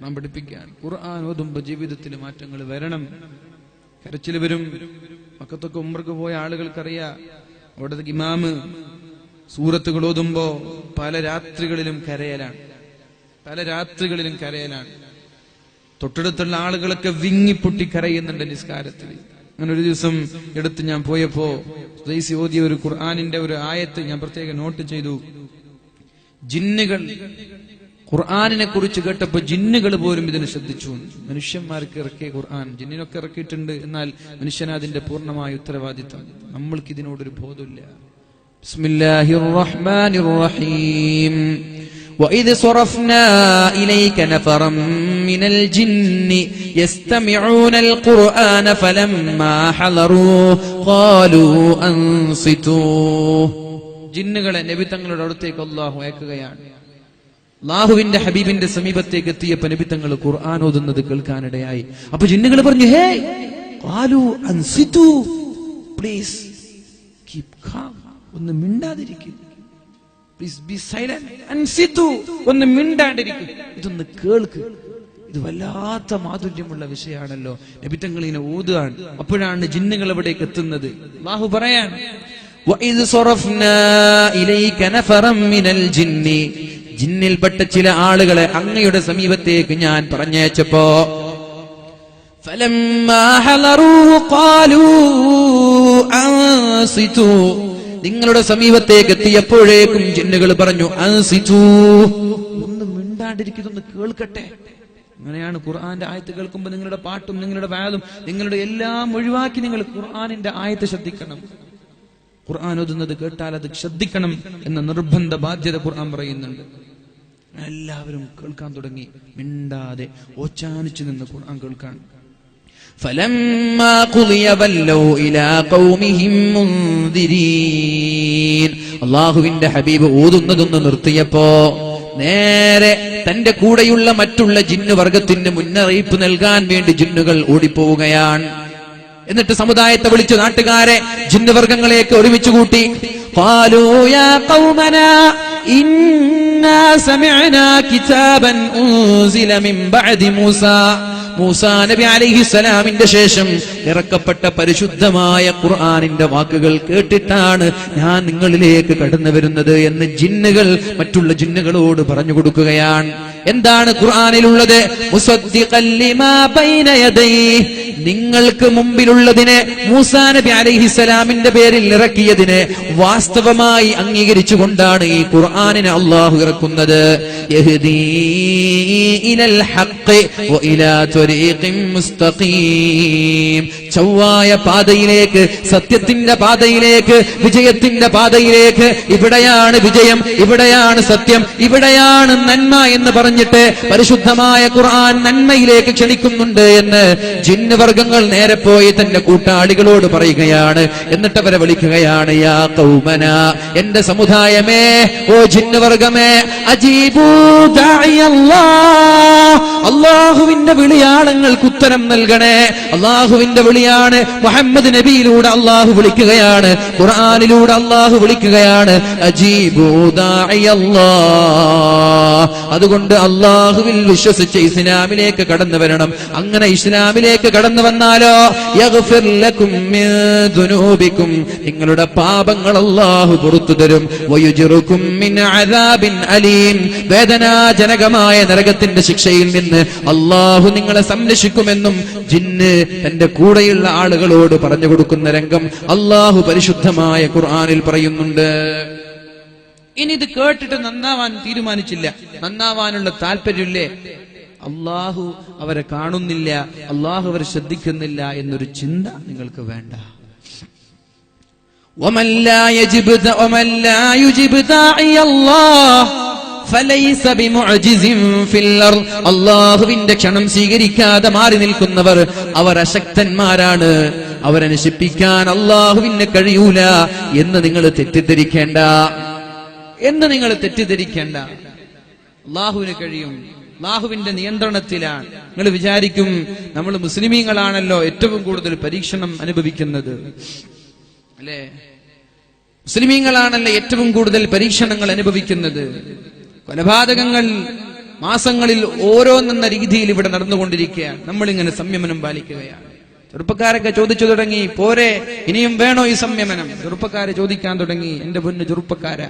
നാം പഠിപ്പിക്കാൻ. ഖുർആൻ ഓതുമ്പോ ജീവിതത്തിൽ മാറ്റങ്ങൾ വരണം. കരച്ചിൽ വരും. മക്കത്തൊക്കെ ഉമ്മർക്ക് പോയ ആളുകൾക്കറിയാം. അവിടെ ഇമാമ് സൂറത്തുകൾ ഓതുമ്പോ പല രാത്രികളിലും കരയലാണ്. പല രാത്രികളിലും കരയലാണ്. തൊട്ടടുത്തുള്ള ആളുകളൊക്കെ വിങ്ങിപ്പൊട്ടി കരയുന്നുണ്ട് നിസ്കാരത്തിൽ അങ്ങനെ ഒരു ദിവസം എടുത്ത് ഞാൻ പോയപ്പോ റൈസി ഓതിയ ഒരു ഖുർആാനിന്റെ ഒരു ആയത്ത് ഞാൻ പ്രത്യേകം നോട്ട് ചെയ്തു. ജിന്നുകൾ ഖുർആാനിനെ കുറിച്ച് കേട്ടപ്പോ ജിന്നുകൾ പോലും ഇതിനെ ശ്രദ്ധിച്ചു മനുഷ്യന്മാർക്ക് ഇറക്കിയ ഖുർആൻ ജിന്നിനൊക്കെ ഇറക്കിയിട്ടുണ്ട് എന്നാൽ മനുഷ്യന് അതിന്റെ പൂർണ്ണമായ ഉത്തരവാദിത്വം നമ്മൾക്ക് ഇതിനോടൊരു ബോധമില്ല ബിസ്മില്ലാഹിർ റഹ്മാനിർ റഹീം وإذ صرفنا إليك نفرا من الجن يستمعون القرآن فلما حضروه قالوا أنصتوا ജിന്നുകളെ നബി തങ്ങളുടെ അടുത്തേക്ക് അള്ളാഹു അയക്കുകയാണ് അള്ളാഹുവിന്റെ ഹബീബിന്റെ സമീപത്തേക്ക് എത്തിയപ്പോ നബി തങ്ങൾ ഖുർആൻ ഓതുന്നത് കേൾക്കാനിടയായി അപ്പൊ ജിന്നുകൾ പറഞ്ഞു ഹേ കാലു അൻസിതു പ്ലീസ് കീപ് കാം ഒന്ന് മിണ്ടാതിരിക്കും പ്ലീസ് ബി സൈലന്റ് അൻസിതു ഒന്ന് മിണ്ടാണ്ടിരിക്കും ഇതൊന്ന് കേൾക്ക് ഇത് വല്ലാത്ത മാധുര്യമുള്ള വിഷയമാണല്ലോ നബിത്തങ്ങൾ ഇങ്ങനെ ഓതുകയാണ് അപ്പോഴാണ് ജിന്നുകൾ അവിടേക്ക് എത്തുന്നത് അള്ളാഹു പറയാൻ وَإِذْ صَرَفْنَا إِلَيْكَ نَفَرًا مِنَ الْجِنِّ ജിന്നിൽപ്പെട്ട ചില ആളുകളെ അങ്ങയുടെ സമീപത്തേക്ക് ഞാൻ പറഞ്ഞയച്ചപ്പോ നിങ്ങളുടെ സമീപത്തേക്ക് എത്തിയപ്പോഴേക്കും ജിന്നുകൾ പറഞ്ഞു ഒന്ന് മിണ്ടാണ്ടിരിക്കുന്നൊന്ന് കേൾക്കട്ടെ. അങ്ങനെയാണ് ഖുർആന്റെ ആയത്ത് കേൾക്കുമ്പോൾ നിങ്ങളുടെ പാട്ടും നിങ്ങളുടെ വാലും നിങ്ങളുടെ എല്ലാം ഒഴിവാക്കി നിങ്ങൾ ഖുർആാനിന്റെ ആയത്ത് ശ്രദ്ധിക്കണം. ഖുർആൻ ഒതുന്നത് കേട്ടാൽ അത് ശ്രദ്ധിക്കണം എന്ന നിർബന്ധ ബാധ്യത ഖുർആൻ പറയുന്നുണ്ട്. എല്ലാവരും കേൾക്കാൻ തുടങ്ങി മിണ്ടാതെ ഓച്ചാനിച്ചു നിന്ന് ഖുർആൻ കേൾക്കാൻ فلما قضي ولوا إلى قومهم منذرين അള്ളാഹുവിന്റെ ഹബീബ് ഓതുന്നതൊന്ന് നിർത്തിയപ്പോ നേരെ തന്റെ കൂടെയുള്ള മറ്റുള്ള ജിന്നു വർഗത്തിന് മുന്നറിയിപ്പ് നൽകാൻ വേണ്ടി ജിന്നുകൾ ഓടിപ്പോവുകയാണ് എന്നിട്ട് സമുദായത്തെ വിളിച്ചു നാട്ടുകാരെ ജിന്നുവർഗങ്ങളെയൊക്കെ ഒരുമിച്ച് കൂട്ടി قالوا يا قومنا إنا سمعنا كتابا أنزل من بعد موسى മൂസാ നബി അലൈഹിസ്സലാമിന്റെ ശേഷം ഇറക്കപ്പെട്ട പരിശുദ്ധമായ ഖുർആാനിന്റെ വാക്കുകൾ കേട്ടിട്ടാണ് ഞാൻ നിങ്ങളിലേക്ക് കടന്നു വരുന്നത് എന്ന് ജിന്നുകൾ മറ്റുള്ള ജിന്നുകളോട് പറഞ്ഞു കൊടുക്കുകയാണ്. എന്താണ് ഖുർആാനിലുള്ളത്. നിങ്ങൾക്ക് മുമ്പിലുള്ളതിനെ മൂസാ നബി അലൈഹിസ്സലാമിന്റെ പേരിൽ ഇറക്കിയതിനെ വാസ്തവമായി അംഗീകരിച്ചുകൊണ്ടാണ് ഈ ഖുർആനിനെ അള്ളാഹു ഇറക്കുന്നത്. ഇലൽ ഹഖ് വഇലാ ത്വരീഖിൻ മുസ്തഖീം ചൊവ്വായ പാതയിലേക്ക് സത്യത്തിന്റെ പാതയിലേക്ക് വിജയത്തിന്റെ പാതയിലേക്ക്. ഇവിടെയാണ് വിജയം ഇവിടെയാണ് സത്യം ഇവിടെയാണ് നന്മ എന്ന് പറഞ്ഞിട്ട് പരിശുദ്ധമായ ഖുർആൻ നന്മയിലേക്ക് ക്ഷണിക്കുന്നുണ്ട് എന്ന് ജിന്ന് വർഗങ്ങൾ നേരെ പോയി തന്റെ കൂട്ടാളികളോട് പറയുകയാണ്. എന്നിട്ട് അവരെ വിളിക്കുകയാണ് യാ കൗമന എന്റെ സമുദായമേ ഓ ജിന്ന് വർഗമേ അജീബൂ അള്ളാഹുവിന്റെ വിളിയാളങ്ങൾക്ക് ഉത്തരം നൽകണേ. അള്ളാഹുവിന്റെ വിളിയാണ് മുഹമ്മദ് നബിയിലൂടെ അള്ളാഹു വിളിക്കുകയാണ്. ഖുർആാനിലൂടെ അള്ളാഹു വിളിക്കുകയാണ്. അതുകൊണ്ട് അള്ളാഹുവിൽ വിശ്വസിച്ച് ഇസ്ലാമിലേക്ക് കടന്നു വരണം. അങ്ങനെ ഇസ്ലാമിലേക്ക് കടന്നു വന്നാലോ? നിങ്ങളുടെ പാപങ്ങൾ അള്ളാഹു പുറത്തു തരും. അലീം. വേദനാജനകമായ നരകത്തിന്റെ ശിക്ഷയിൽ നിന്ന് അള്ളാഹു നിങ്ങളെ സംരക്ഷിക്കുമെന്നും ജിന്ന് തന്റെ അങ്ങനെയുള്ള ആളുകളോട് പറഞ്ഞു കൊടുക്കുന്ന രംഗം അള്ളാഹു പരിശുദ്ധമായ ഖുർആാനിൽ പറയുന്നുണ്ട്. ഇനി ഇത് കേട്ടിട്ട് നന്നാവാൻ തീരുമാനിച്ചില്ല. നന്നാവാനുള്ള താല്പര്യമില്ലേ? അള്ളാഹു അവരെ കാണുന്നില്ല അള്ളാഹു അവരെ ശ്രദ്ധിക്കുന്നില്ല എന്നൊരു ചിന്ത നിങ്ങൾക്ക് വേണ്ട. ഒമല്ല അള്ളാഹുവിന്റെ ക്ഷണം സ്വീകരിക്കാതെ മാറി നിൽക്കുന്നവർ അവർ അശക്തന്മാരാണ്. അവരെ നശിപ്പിക്കാൻ അള്ളാഹുവിന് കഴിയൂല എന്ന് നിങ്ങൾ തെറ്റിദ്ധരിക്കേണ്ട. എന്ന് നിങ്ങൾ തെറ്റിദ്ധരിക്കേണ്ട. അള്ളാഹുവിന് കഴിയും. അള്ളാഹുവിന്റെ നിയന്ത്രണത്തിലാണ്. നിങ്ങൾ വിചാരിക്കും നമ്മൾ മുസ്ലിമീങ്ങളാണല്ലോ ഏറ്റവും കൂടുതൽ പരീക്ഷണം അനുഭവിക്കുന്നത്. അല്ലേ? മുസ്ലിമീങ്ങളാണല്ലോ ഏറ്റവും കൂടുതൽ പരീക്ഷണങ്ങൾ അനുഭവിക്കുന്നത്. കൊലപാതകങ്ങൾ മാസങ്ങളിൽ ഓരോന്നെന്ന രീതിയിൽ ഇവിടെ നടന്നുകൊണ്ടിരിക്കുകയാണ് നമ്മളിങ്ങനെ സംയമനം പാലിക്കുകയാണ്. ചെറുപ്പക്കാരൊക്കെ ചോദിച്ചു തുടങ്ങി പോരെ ഇനിയും വേണോ ഈ സംയമനം? ചെറുപ്പക്കാരെ ചോദിക്കാൻ തുടങ്ങി എന്റെ പൊന്ന് ചെറുപ്പക്കാര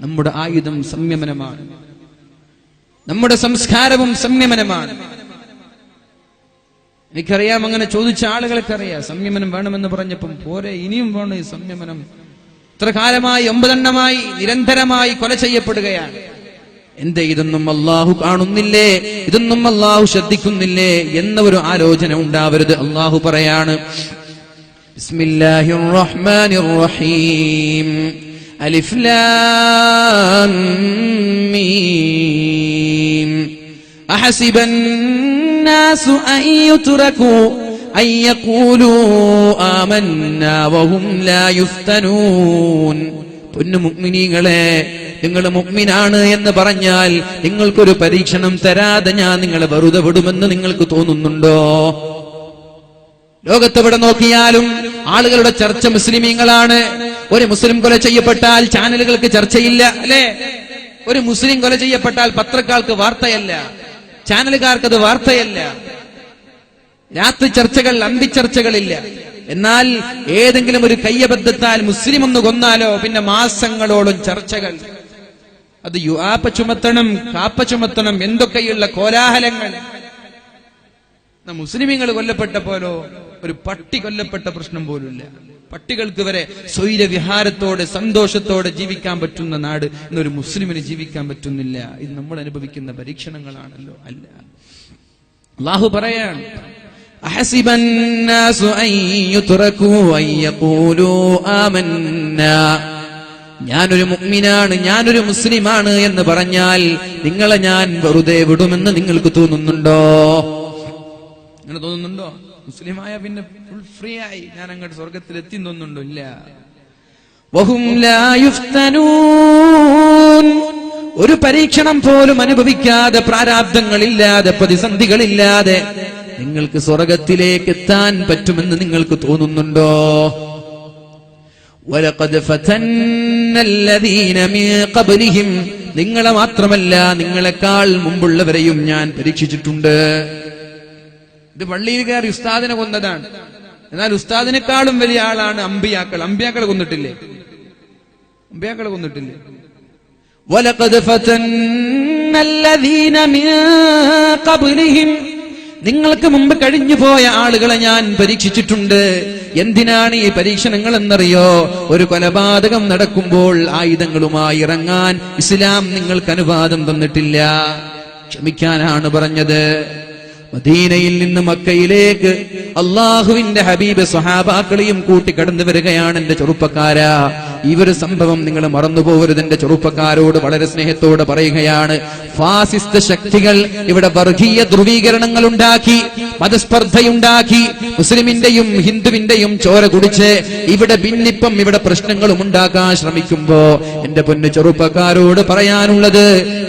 നമ്മുടെ ആയുധം സംയമനമാണ്. നമ്മുടെ സംസ്കാരവും സംയമനമാണ്. എനിക്കറിയാം അങ്ങനെ ചോദിച്ച ആളുകൾക്ക് അറിയാം സംയമനം വേണമെന്ന് പറഞ്ഞപ്പം പോരെ ഇനിയും വേണോ ഈ സംയമനം? ഇത്ര കാലമായി ഒമ്പതെണ്ണമായി നിരന്തരമായി കൊല ചെയ്യപ്പെടുകയാണ്. എന്തേ ഇതൊന്നും അള്ളാഹു കാണുന്നില്ലേ ഇതൊന്നും അള്ളാഹു ശ്രദ്ധിക്കുന്നില്ലേ എന്ന ഒരു ആലോചന ഉണ്ടാവരുത് അള്ളാഹു പറയാണ് ബിസ്മില്ലാഹിർ റഹ്മാനിർ റഹീം അലിഫ് ലാം മീം أحسب الناس أن يتركوا أن يقولوا آمنا وهم لا يفتنون പൊന്നു മുഗ്മിനീങ്ങളെ നിങ്ങൾ മുഗ്മിനാണ് എന്ന് പറഞ്ഞാൽ നിങ്ങൾക്കൊരു പരീക്ഷണം തരാതെ ഞാൻ നിങ്ങളെ വെറുതെ വിടുമെന്ന് നിങ്ങൾക്ക് തോന്നുന്നുണ്ടോ? ലോകത്തെവിടെ നോക്കിയാലും ആളുകളുടെ ചർച്ച മുസ്ലിമീങ്ങളാണ്. ഒരു മുസ്ലിം കൊല ചെയ്യപ്പെട്ടാൽ ചാനലുകൾക്ക് ചർച്ചയില്ല അല്ലേ? ഒരു മുസ്ലിം കൊല ചെയ്യപ്പെട്ടാൽ പത്രക്കാർക്ക് വാർത്തയല്ല ചാനലുകാർക്ക് അത് വാർത്തയല്ല. രാത്രി ചർച്ചകൾ അന്തിച്ചർച്ചകളില്ല എന്നാൽ ഏതെങ്കിലും ഒരു കയ്യബദ്ധത്താൽ മുസ്ലിം ഒന്ന് കൊന്നാലോ? പിന്നെ മാസങ്ങളോളം ചർച്ചകൾ. അത് യുവാപ്പ ചുമത്തണം കാപ്പ ചുമത്തണം എന്തൊക്കെയുള്ള കോലാഹലങ്ങൾ എന്നാ മുസ്ലിമീങ്ങൾ കൊല്ലപ്പെട്ട പോലോ ഒരു പട്ടി കൊല്ലപ്പെട്ട പ്രശ്നം പോലുമില്ല പട്ടികൾക്ക് വരെ സ്വൈരവിഹാരത്തോടെ സന്തോഷത്തോടെ ജീവിക്കാൻ പറ്റുന്ന നാട് ഇന്നൊരു മുസ്ലിമിന് ജീവിക്കാൻ പറ്റുന്നില്ല ഇത് നമ്മൾ അനുഭവിക്കുന്ന പരീക്ഷണങ്ങളാണല്ലോ അല്ല അള്ളാഹു പറയാണ് أحسب الناس أن يتركوا أن يقولوا آمنا ഞാനൊരു മുഗ്മിനാണ് ഞാനൊരു മുസ്ലിമാണ് എന്ന് പറഞ്ഞാൽ നിങ്ങളെ ഞാൻ വെറുതെ വിടുമെന്ന് നിങ്ങൾക്ക് തോന്നുന്നുണ്ടോ? അങ്ങനെ തോന്നുന്നുണ്ടോ? മുസ്ലിമായ പിന്നെ ഫുൾ ഫ്രീ ആയി. ഞാൻ അങ്ങോട്ട് സ്വർഗത്തിൽ എത്തി തോന്നുന്നുണ്ടോ? ഇല്ല. ഒരു പരീക്ഷണം പോലും അനുഭവിക്കാതെ പ്രാരാബ്ദങ്ങളില്ലാതെ പ്രതിസന്ധികളില്ലാതെ നിങ്ങൾക്ക് സ്വർഗത്തിലേക്ക് എത്താൻ പറ്റുമെന്ന് നിങ്ങൾക്ക് തോന്നുന്നുണ്ടോ? وَلَقَدْ فَتَنَّ الَّذِينَ مِن قَبْلِهِمْ നിങ്ങളെ മാത്രമല്ല നിങ്ങളെക്കാൾ മുമ്പുള്ളവരെയും ഞാൻ പരീക്ഷിച്ചിട്ടുണ്ട് ഇത് പള്ളിയിൽ കയറി ഉസ്താദിനെ കൊന്നതാണ് എന്നാൽ ഉസ്താദിനെക്കാളും വലിയ ആളാണ് അമ്പിയാക്കൾ അമ്പിയാക്കളെ കൊന്നിട്ടില്ലേ അമ്പിയാക്കളെ കൊന്നിട്ടില്ലേ وَلَقَدْ فَتَنَّ الَّذِينَ مِن قَبْلِهِمْ നിങ്ങൾക്ക് മുമ്പ് കഴിഞ്ഞു പോയ ആളുകളെ ഞാൻ പരീക്ഷിച്ചിട്ടുണ്ട്. എന്തിനാണ് ഈ പരീക്ഷണങ്ങൾ എന്നറിയോ ഒരു കൊലപാതകം നടക്കുമ്പോൾ ആയുധങ്ങളുമായി ഇറങ്ങാൻ ഇസ്ലാം നിങ്ങൾക്ക് അനുവാദം തന്നിട്ടില്ല. ക്ഷമിക്കാനാണ് പറഞ്ഞത്. മദീനയിൽ നിന്ന് മക്കയിലേക്ക് അള്ളാഹുവിന്റെ ഹബീബ് സഹാബാക്കളെയും കൂട്ടി കടന്നു വരികയാണ് എന്റെ ചെറുപ്പക്കാരാ. ഈ ഒരു സംഭവം നിങ്ങൾ മറന്നുപോകരുത്. എന്റെ ചെറുപ്പക്കാരോട് വളരെ സ്നേഹത്തോടെ പറയുകയാണ്. ഫാസിസ്റ്റ് ശക്തികൾ ഇവിടെ വർഗീയ ധ്രുവീകരണങ്ങൾ ഉണ്ടാക്കി മതസ്പർദ്ധയുണ്ടാക്കി മുസ്ലിമിന്റെയും ഹിന്ദുവിന്റെയും ചോര കുടിച്ച് ഇവിടെ ഭിന്നിപ്പം ഇവിടെ പ്രശ്നങ്ങളും ഉണ്ടാക്കാൻ ശ്രമിക്കുമ്പോ എന്റെ പൊന്നു ചെറുപ്പക്കാരോട് പറയാനുള്ളത്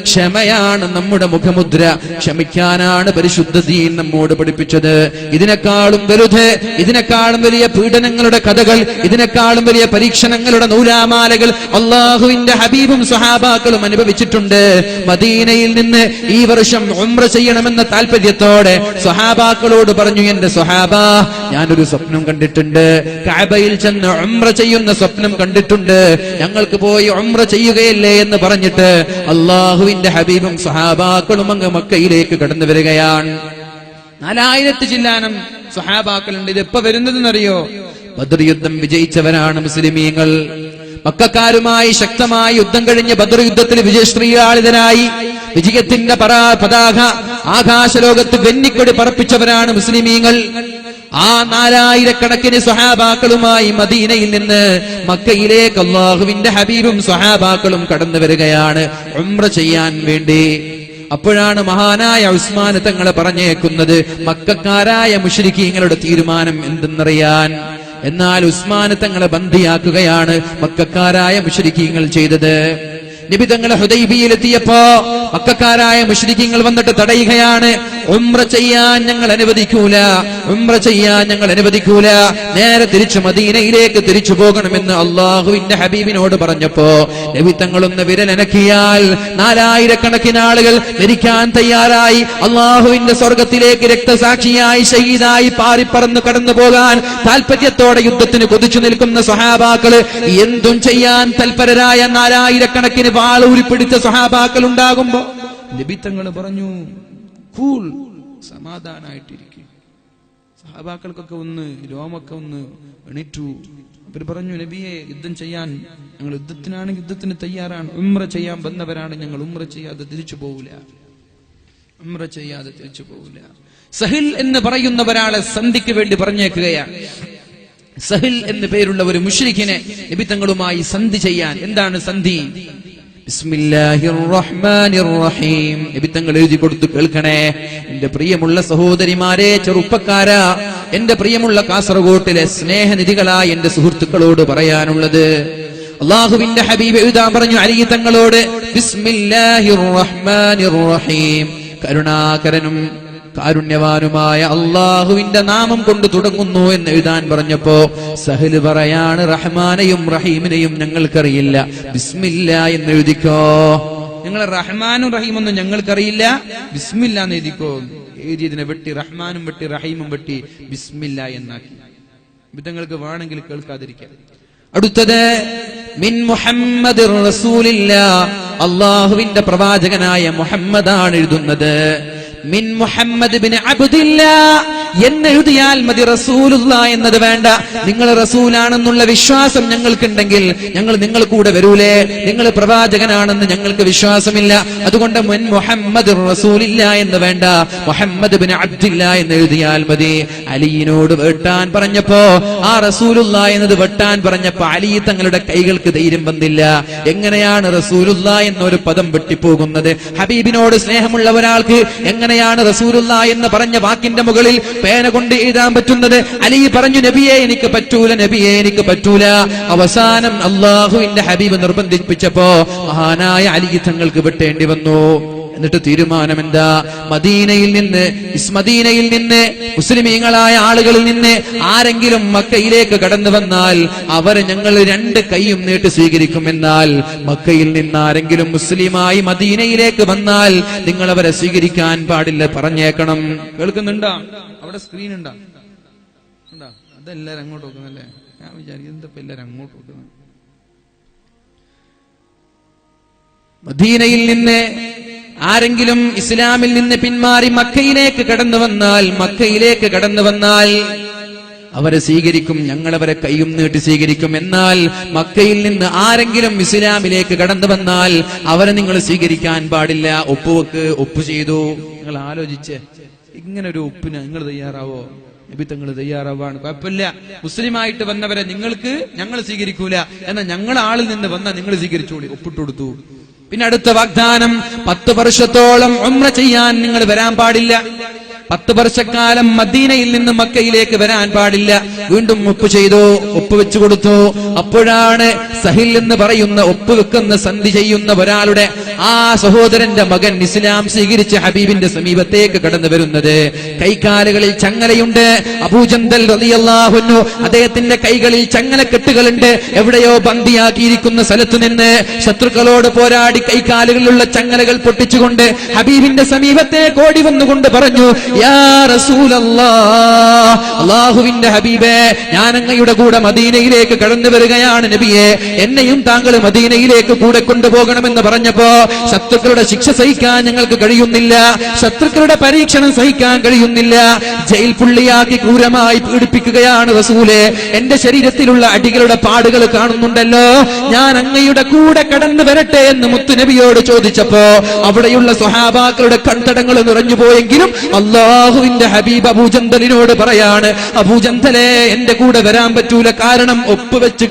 ക്ഷമയാണ് നമ്മുടെ മുഖമുദ്ര ക്ഷമിക്കാനാണ് പരിശുദ്ധ ദീൻ നമ്മോട് പഠിപ്പിച്ചത്. ഇതിനേക്കാളും വലുത് ഇതിനേക്കാളും വലിയ പീഡനങ്ങളുടെ കഥകൾ ഇതിനേക്കാളും വലിയ പരീക്ഷണങ്ങളുടെ നൂലാമാലകൾ അള്ളാഹുവിന്റെ ഹബീബും സഹാബാക്കളും അനുഭവിച്ചിട്ടുണ്ട്. മദീനയിൽ നിന്ന് ഈ വർഷം ഉംറ ചെയ്യണമെന്ന താല്പര്യത്തോടെ സ്വഹാബാക്കളോട് പറഞ്ഞു എന്റെ സ്വഹാബ ഞാനൊരു സ്വപ്നം കണ്ടിട്ടുണ്ട്. കാബയിൽ ചെന്ന് ഉംറ ചെയ്യുന്ന സ്വപ്നം കണ്ടിട്ടുണ്ട്. ഞങ്ങൾക്ക് പോയി ഉംറ ചെയ്യുകയല്ലേ എന്ന് പറഞ്ഞിട്ട് അള്ളാഹുവിന്റെ ഹബീബും സ്വഹാബാക്കളും അങ്ങ് മക്കയിലേക്ക് കടന്നു വരികയാണ്. നാലായിരത്തി ചില്ലാനം സ്വഹാബാക്കളുണ്ട്. ഇത് എപ്പോ വരുന്നതെന്നറിയോ? ബദർ യുദ്ധം വിജയിച്ചവരാണ് മുസ്ലിമീങ്ങൾ. മക്കാരുമായി ശക്തമായി യുദ്ധം കഴിഞ്ഞ് ബദർ യുദ്ധത്തിൽ വിജയശ്രീയാളിതനായി വിജയത്തിന്റെ പരാ പതാക ആകാശലോകത്ത് വെന്നിക്കൊടി പറപ്പിച്ചവരാണ് മുസ്ലിമീങ്ങൾ. ആ നാലായിരക്കണക്കിന് സ്വഹാബാക്കളുമായി മദീനയിൽ നിന്ന് മക്കയിലേക്ക് അള്ളാഹുവിന്റെ ഹബീബും സ്വഹാബാക്കളും കടന്നു വരികയാണ് ഉംറ ചെയ്യാൻ വേണ്ടി. അപ്പോഴാണ് മഹാനായ ഉസ്മാൻ തങ്ങളെ പറഞ്ഞേക്കുന്നത് മക്കാരായ മുഷരിക്കീങ്ങളുടെ തീരുമാനം എന്തെന്നറിയാൻ. എന്നാൽ ഉസ്മാനെ തങ്ങളെ ബന്ധിയാക്കുകയാണ് മക്കാരായ മുഷരിക്കീങ്ങൾ ചെയ്തത്. നബി തങ്ങളെ ഹുദൈബിയിലെത്തിയപ്പോ മക്കാരായ മുഷ്രിഖീങ്ങൾ വന്നിട്ട് തടയുകയാണ്. ഉംറ ചെയ്യാൻ ഞങ്ങൾ അനുവദിക്കൂല. ഉംറ ചെയ്യാൻ ഞങ്ങൾ അനുവദിക്കൂല. നേരെ തിരിച്ചു മദീനയിലേക്ക് തിരിച്ചു പോകണമെന്ന് അള്ളാഹുവിന്റെ ഹബീബിനോട് പറഞ്ഞപ്പോ നബി തങ്ങളൊന്ന് വിരലനക്കിയാൽ നാലായിരക്കണക്കിന് ആളുകൾ മരിക്കാൻ തയ്യാറായി. അള്ളാഹുവിന്റെ സ്വർഗത്തിലേക്ക് രക്തസാക്ഷിയായി ഷഹീദായി പാറിപ്പറന്ന് കടന്നു പോകാൻ താല്പര്യത്തോടെ യുദ്ധത്തിന് കൊതിച്ചു നിൽക്കുന്ന സഹാബാക്കൾ എന്തും ചെയ്യാൻ തൽപരരായ നാലായിരക്കണക്കിന് വാളൂരിപ്പിടിച്ച സഹാബാക്കൾ ഉണ്ടാകുമ്പോ ലഭിത്തങ്ങൾ പറഞ്ഞു കൂൾ സമാധാനായിട്ടിരിക്കും. സഹാബാക്കൾക്കൊക്കെ ഒന്ന് രോമൊക്കെ ഒന്ന് എണിറ്റു. അവർ പറഞ്ഞു നബിയെ യുദ്ധം ചെയ്യാൻ ഞങ്ങൾ യുദ്ധത്തിനാണ് യുദ്ധത്തിന് തയ്യാറാണ്. ഉമ്ര ചെയ്യാൻ വന്നവരാണ് ഞങ്ങൾ. ഉമ്ര ചെയ്യാതെ തിരിച്ചു പോവില്ല. ഉമ്ര ചെയ്യാതെ തിരിച്ചു പോവില്ല. സഹിൽ എന്ന് പറയുന്ന ഒരാളെ സന്ധിക്ക് വേണ്ടി പറഞ്ഞേക്കുകയാണ്. സഹിൽ എന്ന് പേരുള്ള ഒരു മുഷ്രിഖിനെ നിബിത്തങ്ങളുമായി സന്ധി ചെയ്യാൻ. എന്താണ് സന്ധി? നിബിത്തങ്ങൾ എഴുതി കൊടുത്തു കേൾക്കണേ. എന്റെ പ്രിയമുള്ള സഹോദരിമാരെ ചെറുപ്പക്കാരാ എന്റെ പ്രിയമുള്ള കാസർഗോട്ടിലെ സ്നേഹനിധികളായ എന്റെ സുഹൃത്തുക്കളോട് പറയാനുള്ളത്. അള്ളാഹുവിന്റെ ഹബീബ് എഴുതാൻ പറഞ്ഞു അലി തങ്ങളോട് ബിസ്മില്ലാഹിർ റഹ്മാനിർ റഹീം കരുണാകരനും കാരുണ്യവാനുമായ അള്ളാഹുവിന്റെ നാമം കൊണ്ട് തുടങ്ങുന്നു എന്ന് എഴുതാൻ പറഞ്ഞപ്പോ സഹൽ പറയാണ് റഹ്മാനെയും റഹീമിനെയും ഞങ്ങൾക്കറിയില്ല. ബിസ്മില്ല എന്ന് എഴുതിക്കോ. നിങ്ങൾ റഹ്മാനും റഹീമൊന്നും ഞങ്ങൾക്കറിയില്ല. ബിസ്മില്ല എന്ന് എഴുതിക്കോ. എഴുതിയതിനെ വെട്ടി റഹ്മാനും വെട്ടി റഹീമും വെട്ടി ബിസ്മില്ല എന്നാക്കി. വിധങ്ങൾക്ക് വേണമെങ്കിൽ കേൾക്കാതിരിക്കാം. അടുത്തത് മിൻ മുഹമ്മദ് റസൂലില്ല. അള്ളാഹുവിന്റെ പ്രവാചകനായ മുഹമ്മദാണ് എഴുതുന്നത്. മിൻ മുഹമ്മദ് എന്നെഴുതിയാൽ മതി റസൂലുള്ള എന്നത് വേണ്ട. നിങ്ങൾ റസൂലാണെന്നുള്ള വിശ്വാസം ഞങ്ങൾക്കുണ്ടെങ്കിൽ ഞങ്ങൾ നിങ്ങൾ കൂടെ വരൂലേ. നിങ്ങൾ പ്രവാചകനാണെന്ന് ഞങ്ങൾക്ക് വിശ്വാസമില്ല. അതുകൊണ്ട് മുൻ മുഹമ്മദ് റസൂലില്ല എന്ന് വേണ്ട. മുഹമ്മദ് ബിൻ അബ്ദില്ല എന്ന് എഴുതിയാൽ മതി. അലിയിനോട് വെട്ടാൻ പറഞ്ഞപ്പോ ആ റസൂലുള്ള എന്നത് വെട്ടാൻ പറഞ്ഞപ്പോ അലി തങ്ങളുടെ കൈകൾക്ക് ധൈര്യം വന്നില്ല. എങ്ങനെയാണ് റസൂലുള്ള എന്നൊരു പദം വെട്ടിപ്പോകുന്നത്? ഹബീബിനോട് സ്നേഹമുള്ള ഒരാൾക്ക് എങ്ങനെയാണ് റസൂലുള്ള എന്ന് പറഞ്ഞ വാക്കിന്റെ മുകളിൽ പേന കൊണ്ട് എഴുതാൻ പറ്റുന്നത്? അലി പറഞ്ഞു നബിയെ എനിക്ക് പറ്റൂല നബിയെ എനിക്ക് പറ്റൂല. അവസാനം അള്ളാഹുവിന്റെ ഹബീബ് നിർബന്ധിപ്പിച്ചപ്പോ മഹാനായ അലി തങ്ങൾക്ക് വെട്ടേണ്ടി വന്നു. എന്നിട്ട് തീരുമാനം എന്താ മദീനയിൽ നിന്ന് ഇസ്മദീനയിൽ നിന്ന് മുസ്ലിമീങ്ങളായ ആളുകളിൽ നിന്ന് ആരെങ്കിലും മക്കയിലേക്ക് കടന്നു വന്നാൽ അവർ ഞങ്ങൾ രണ്ട് കൈയും നീട്ടി സ്വീകരിക്കും എന്നാൽ മക്കയിൽ നിന്ന് ആരെങ്കിലും മുസ്ലിമായി മദീനയിലേക്ക് വന്നാൽ നിങ്ങൾ അവരെ സ്വീകരിക്കാൻ പാടില്ല പറഞ്ഞേക്കണം. കേൾക്കുന്നുണ്ടോ? അവിടെ സ്ക്രീൻ ഉണ്ടോ? ഉണ്ടോ? അതെല്ലാരും അങ്ങോട്ട് നോക്കുന്നല്ലേ ഞാൻ വിചാരിക്കും എന്താ എല്ലാരും അങ്ങോട്ട് നോക്കുന്നത്? മദീനയിൽ നിന്ന് ആരെങ്കിലും ഇസ്ലാമിൽ നിന്ന് പിന്മാറി മക്കയിലേക്ക് കടന്നു വന്നാൽ മക്കയിലേക്ക് കടന്നു വന്നാൽ അവരെ സ്വീകരിക്കും ഞങ്ങൾ അവരെ കൈയും നീട്ടി സ്വീകരിക്കും. എന്നാൽ മക്കയിൽ നിന്ന് ആരെങ്കിലും ഇസ്ലാമിലേക്ക് കടന്നു വന്നാൽ അവരെ നിങ്ങൾ സ്വീകരിക്കാൻ പാടില്ല. ഒപ്പുവെക്ക് ഒപ്പ് ചെയ്തു. നിങ്ങൾ ആലോചിച്ച് ഇങ്ങനെ ഒരു ഒപ്പിന് നിങ്ങൾ തയ്യാറാവോ? നബി തങ്ങൾ തയ്യാറാവാണ്. കുഴപ്പമില്ല. മുസ്ലിമായിട്ട് വന്നവരെ നിങ്ങൾക്ക് ഞങ്ങൾ സ്വീകരിക്കൂല. എന്നാൽ ഞങ്ങൾ ആളിൽ നിന്ന് വന്നാൽ നിങ്ങൾ സ്വീകരിച്ചോളി. ഒപ്പിട്ട് കൊടുത്തു. പിന്നെ അടുത്ത വാഗ്ദാനം പത്ത് വർഷത്തോളം ഉംറ ചെയ്യാൻ നിങ്ങൾ വരാൻ പാടില്ല. പത്ത് വർഷക്കാലം മദീനയിൽ നിന്ന് മക്കയിലേക്ക് വരാൻ പാടില്ല. വീണ്ടും ഒപ്പ് ചെയ്തു ഒപ്പ് വെച്ചു കൊടുത്തു. അപ്പോഴാണ് സഹിൽ എന്ന് പറയുന്ന ഒപ്പ് വെക്കുന്ന സന്ധി ചെയ്യുന്ന ഒരാളുടെ ആ സഹോദരന്റെ മകൻ ഇസ്ലാം സ്വീകരിച്ച് ഹബീബിന്റെ സമീപത്തേക്ക് കടന്നു വരുന്നത്. കൈകാലുകളിൽ ചങ്ങലയുണ്ട്. അബൂജന്തൽ റതിയല്ലാഹുന്നു അദ്ദേഹത്തിന്റെ കൈകളിൽ ചങ്ങല കെട്ടുകളുണ്ട് എവിടെയോ ബന്ദിയാക്കിയിരിക്കുന്ന സ്ഥലത്തു നിന്ന് ശത്രുക്കളോട് പോരാടി കൈകാലുകളിലുള്ള ചങ്ങലകൾ പൊട്ടിച്ചുകൊണ്ട് ഹബീബിന്റെ സമീപത്തേക്ക് ഓടി വന്നുകൊണ്ട് പറഞ്ഞു യാ അള്ളാഹുവിന്റെ ഹബീബേ ഞാൻ അങ്ങയുടെ കൂടെ മദീനയിലേക്ക് കടന്നു വരികയാണ് നബിയെ. എന്നെയും താങ്കൾ മദീനയിലേക്ക് കൂടെ കൊണ്ടുപോകണമെന്ന് പറഞ്ഞപ്പോ ശത്രുക്കളുടെ ശിക്ഷ സഹിക്കാൻ ഞങ്ങൾക്ക് കഴിയുന്നില്ല. ശത്രുക്കളുടെ പരീക്ഷണം സഹിക്കാൻ കഴിയുന്നില്ല. ജയിൽ പുള്ളിയാക്കി ക്രൂരമായി പീഡിപ്പിക്കുകയാണ് റസൂലെ. എന്റെ ശരീരത്തിലുള്ള അടികളുടെ പാടുകൾ കാണുന്നുണ്ടല്ലോ. ഞാൻ അങ്ങയുടെ കൂടെ കടന്നു വരട്ടെ എന്ന് മുത്തുനബിയോട് ചോദിച്ചപ്പോ അവിടെയുള്ള സ്വഹാബാക്കളുടെ കൺതടങ്ങൾ നിറഞ്ഞു പോയെങ്കിലും അള്ളാഹുവിന്റെ ഹബീബ് അബൂജന്തലിനോട് പറയാണ് അബൂജന്തലെ എന്റെ കൂടെ വരാൻ പറ്റൂല. കാരണം ഒപ്പുവെച്ച്